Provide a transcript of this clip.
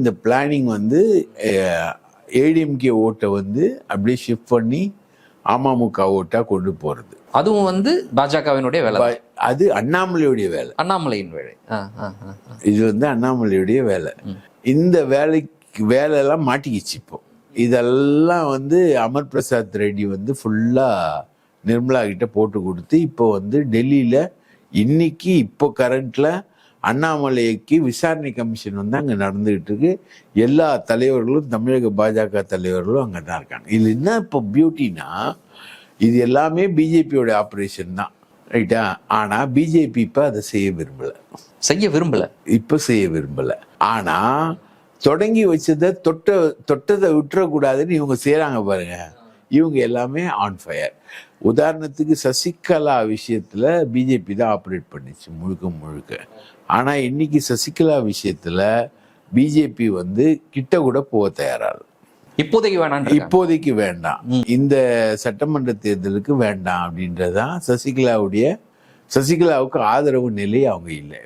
இந்த பிளானிங் வந்து ஏடிஎம்கே ஓட்டை வந்து அப்படியே ஷிஃப்ட் பண்ணி அமமுக ஓட்டா கொண்டு போறது. அதுவும் வந்து பாஜகவினுடைய வேலை. அது அண்ணாமலையுடைய வேலை. அண்ணாமலையின் வேலை. இது வந்து அண்ணாமலையுடைய வேலை. இந்த வேலைக்கு வேலையெல்லாம் மாட்டிக்கிச்சு இப்போ. இதெல்லாம் வந்து அமர் பிரசாத் ரெட்டி வந்து ஃபுல்லா நிர்மலா கிட்ட போட்டு கொடுத்து இப்போ வந்து டெல்லியில இன்னைக்கு இப்போ கரண்ட்ல அண்ணாமலைக்கு விசாரணை கமிஷன் வந்து அங்கே நடந்துகிட்டு இருக்கு. எல்லா தலைவர்களும் தமிழக பாஜக தலைவர்களும் அங்கே தான் இருக்காங்க. இது என்ன இப்போ பியூட்டினா இது எல்லாமே பிஜேபியோட ஆப்ரேஷன் தான். ரைட்டா ஆனால் பிஜேபி இப்போ அதை செய்ய விரும்பலை. செய்ய விரும்பல? இப்போ செய்ய விரும்பல. ஆனா தொடங்கி வச்சதை தொட்ட தொட்டதை விட்டுறக்கூடாதுன்னு இவங்க செய்றாங்க பாருங்க. இவங்க எல்லாமே ஆன் ஃபயர் உதாரணத்துக்கு சசிகலா விஷயத்துல பிஜேபி தான் ஆப்ரேட் பண்ணிச்சு முழுக்க முழுக்க. ஆனா இன்னைக்கு சசிகலா விஷயத்துல பிஜேபி வந்து கிட்ட கூட போக தயாராக இப்போதைக்கு வேணான் இப்போதைக்கு வேண்டாம். இந்த சட்டமன்ற தேர்தலுக்கு வேண்டாம் அப்படின்றதான் சசிகலாவுடைய சசிகலாவுக்கு ஆதரவு நிலை அவங்க இல்லை.